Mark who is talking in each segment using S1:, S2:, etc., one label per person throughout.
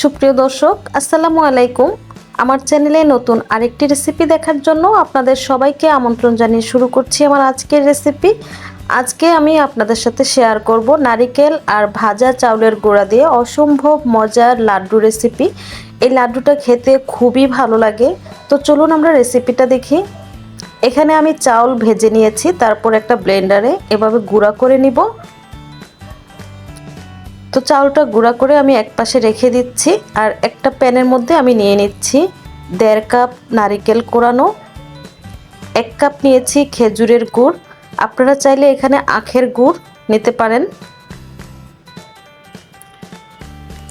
S1: সুপ্রিয় দর্শক, আসসালামু আলাইকুম। আমার চ্যানেলে নতুন আরেকটি রেসিপি দেখার জন্য আপনাদের সবাইকে আমন্ত্রণ জানিয়ে শুরু করছি আমার আজকের রেসিপি আজকে আমি আপনাদের সাথে শেয়ার করব নারিকেল আর ভাজা চাউলের গুঁড়া দিয়ে অসম্ভব মজার লাড্ডু রেসিপি এই লাড্ডুটা খেতে খুবই ভালো লাগে। তো চলুন আমরা রেসিপিটা দেখি। এখানে আমি চাউল ভেজে নিয়েছি, তারপর একটা ব্লেন্ডারে এভাবে গুঁড়া করে নিব। তো চাউলটা গুঁড়া করে আমি এক পাশে রেখে দিচ্ছি আর একটা প্যানের মধ্যে আমি নিয়ে নিচ্ছি দেড় কাপ নারিকেল কোরানো, এক কাপ নিয়েছি খেজুরের গুড়। আপনারা চাইলে এখানে আখের গুড় নিতে পারেন।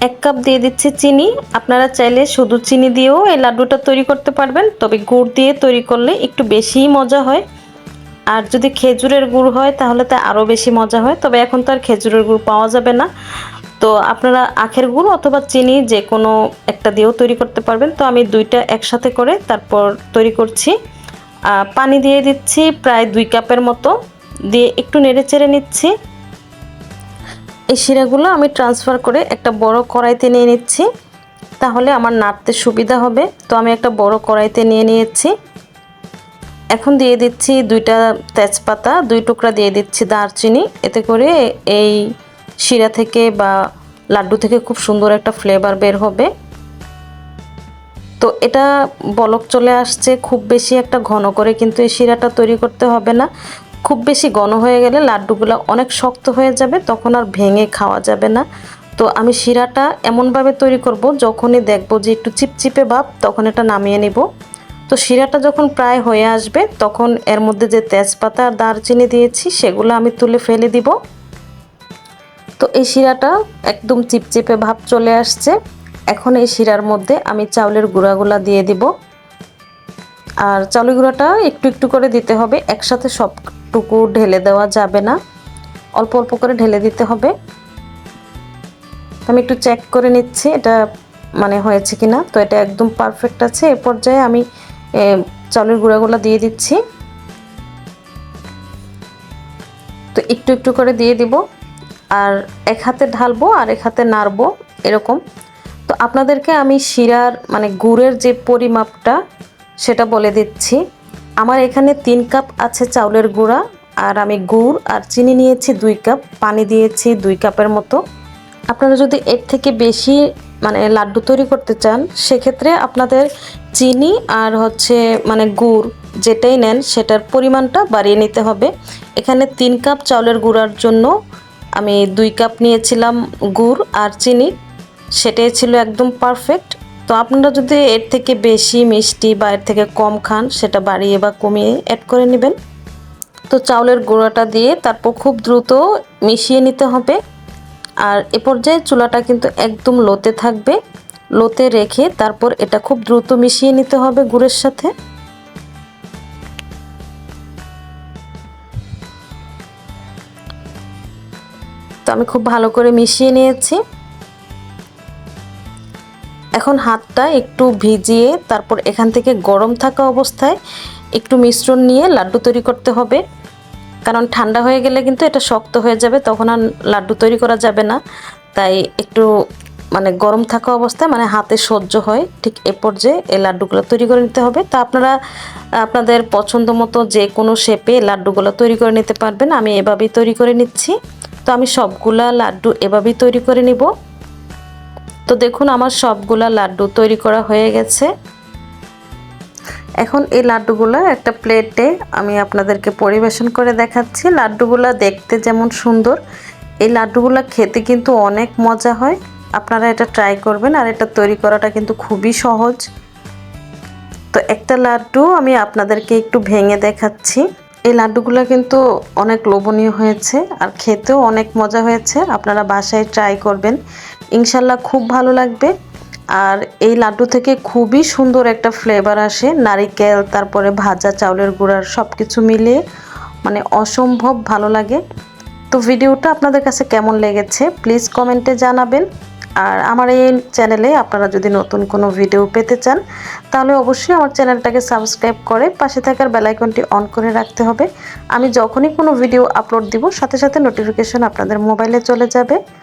S1: এক কাপ দিয়ে দিচ্ছি চিনি। আপনারা চাইলে শুধু চিনি দিয়েও এই লাড্ডুটা তৈরি করতে পারবেন, তবে গুড় দিয়ে তৈরি করলে একটু বেশিই মজা হয়। আর যদি খেজুরের গুড় হয়, তাহলে তো আরও বেশি মজা হয়। তবে এখন তো আর খেজুরের গুড় পাওয়া যাবে না। তো আপনারা আখের গুড় অথবা চিনি যে কোনো একটা দিয়েও তৈরি করতে পারবেন। তো আমি দুইটা একসাথে করে তারপর তৈরি করছি। পানি দিয়ে দিচ্ছি প্রায় দুই কাপের মতো। দিয়ে একটু নেড়ে চেড়ে নিচ্ছি। এই শিরাগুলো আমি ট্রান্সফার করে একটা বড় কড়াইতে নিয়ে নিচ্ছি। তাহলে আমার নাড়তে সুবিধা হবে। তো আমি একটা বড় কড়াইতে নিয়ে নিয়েছি। এখন দিয়ে দিচ্ছি দুইটা তেজপাতা, দুই টুকরা দিয়ে দিচ্ছি দারচিনি। এতে করে এই শিরা থেকে বা লাড্ডু থেকে খুব সুন্দর একটা ফ্লেভার বের হবে। তো এটা বলক চলে আসছে, খুব বেশি একটা ঘন করে কিন্তু এই শিরাটা তৈরি করতে হবে না। খুব বেশি ঘন হয়ে গেলে লাড্ডুগুলো অনেক শক্ত হয়ে যাবে, তখন আর ভেঙে খাওয়া যাবে না। তো আমি শিরাটা এমনভাবে তৈরি করব, যখনই দেখব যে একটু চিপচিপে ভাব, তখন এটা নামিয়ে নিব। তো শিরাটা যখন প্রায় হয়ে আসবে, তখন এর মধ্যে যে তেজপাতা আর দারচিনি দিয়েছি, সেগুলো আমি তুলে ফেলে দিব। তো এই শিরাটা একদম চিপচিপে ভাব চলে আসছে। এখন এই শিরার মধ্যে আমি চাউলের গুঁড়াগুলা দিয়ে দিব। আর চাউলের গুঁড়াটা একটু একটু করে দিতে হবে, একসাথে সবটুকু ঢেলে দেওয়া যাবে না। অল্প অল্প করে ঢেলে দিতে হবে। আমি একটু চেক করে নিচ্ছি, এটা মানে হয়েছে কিনা। তো এটা একদম পারফেক্ট আছে। এ পর্যায়ে আমি চাউলের গুঁড়াগুলো দিয়ে দিচ্ছি। তো একটু একটু করে দিয়ে দিব। আর এক হাতে ঢালবো আর এক হাতে নাড়বো, এরকম। তো আপনাদেরকে আমি শিরার মানে গুড়ের যে পরিমাপটা, সেটা বলে দিচ্ছি। আমার এখানে তিন কাপ আছে চাউলের গুঁড়া, আর আমি গুড় আর চিনি নিয়েছি দুই কাপ, পানি দিয়েছি দুই কাপের মতো। আপনারা যদি এর থেকে বেশি মানে লাড্ডু তৈরি করতে চান, সেক্ষেত্রে আপনাদের চিনি আর হচ্ছে মানে গুড় যেটাই নেন, সেটার পরিমাণটা বাড়িয়ে নিতে হবে। এখানে তিন কাপ চাউলের গুঁড়ার জন্য আমি দুই কাপ নিয়েছিলাম গুড় আর চিনি, সেটাই ছিল একদম পারফেক্ট তো আপনারা যদি এর থেকে বেশি মিষ্টি বা এর থেকে কম খান, সেটা বাড়িয়ে বা কমিয়ে অ্যাড করে নেবেন। তো চাউলের গুঁড়াটা দিয়ে তারপর খুব দ্রুত মিশিয়ে নিতে হবে। আর এ পর্যায়ে চুলাটা কিন্তু একদম লোতে থাকবে। লোতে রেখে তারপর এটা খুব দ্রুত মিশিয়ে নিতে হবে গুড়ের সাথে। তো আমি খুব ভালো করে মিশিয়ে নিয়েছি। এখন হাতটা একটু ভিজিয়ে তারপর এখান থেকে গরম থাকা অবস্থায় একটু মিশ্রণ নিয়ে লাড্ডু তৈরি করতে হবে। কারণ ঠান্ডা হয়ে গেলে কিন্তু এটা শক্ত হয়ে যাবে, তখন আর লাড্ডু তৈরি করা যাবে না। তাই একটু মানে গরম থাকা অবস্থায় মানে হাতে সহ্য হয়, ঠিক এ পর্যায়ে এই লাড্ডুগুলো তৈরি করে নিতে হবে। তা আপনারা, আপনাদের পছন্দ মতো যে কোনো শেপে লাড্ডুগুলো তৈরি করে নিতে পারবেন, আমি এভাবেই তৈরি করে নিচ্ছি। তো আমি সবগুলা লাড্ডু এভাবেই তৈরি করে নিব। তো দেখুন, আমার সবগুলা লাড্ডু তৈরি করা হয়ে গেছে। এখন এই লাড্ডুগুলো একটা প্লেটে আমি আপনাদেরকে পরিবেশন করে দেখাচ্ছি। লাড্ডুগুলো দেখতে যেমন সুন্দর। এই লাড্ডুগুলো খেতে কিন্তু অনেক মজা হয়। আপনারা এটা ট্রাই করবেন আর এটা তৈরি করাটা কিন্তু খুবই সহজ। তো একটা লাড্ডু আমি আপনাদেরকে একটু ভেঙে দেখাচ্ছি। এই লাড্ডুগুলো কিন্তু অনেক লোভনীয় হয়েছে আর খেতেও অনেক মজা হয়েছে। আপনারা বাসায় ট্রাই করবেন। ইনশাল্লাহ খুব ভালো লাগবে। আর এই লাড্ডু থেকে খুবই সুন্দর একটা ফ্লেভার আসে। নারিকেল, তারপরে ভাজা, চাউলের গুঁড়ার সব কিছু মিলিয়ে মানে অসম্ভব ভালো লাগে। তো ভিডিওটা আপনাদের কাছে কেমন লেগেছে প্লিজ কমেন্টে জানাবেন। আর আমার এই চ্যানেলে আপনারা যদি নতুন কোনো ভিডিও পেতে চান, তাহলে অবশ্যই আমার চ্যানেলটাকে সাবস্ক্রাইব করে পাশে থাকার বেলাইকনটি অন করে রাখতে হবে। আমি যখনই কোনো ভিডিও আপলোড দিব, সাথে সাথে নোটিফিকেশন আপনাদের মোবাইলে চলে যাবে।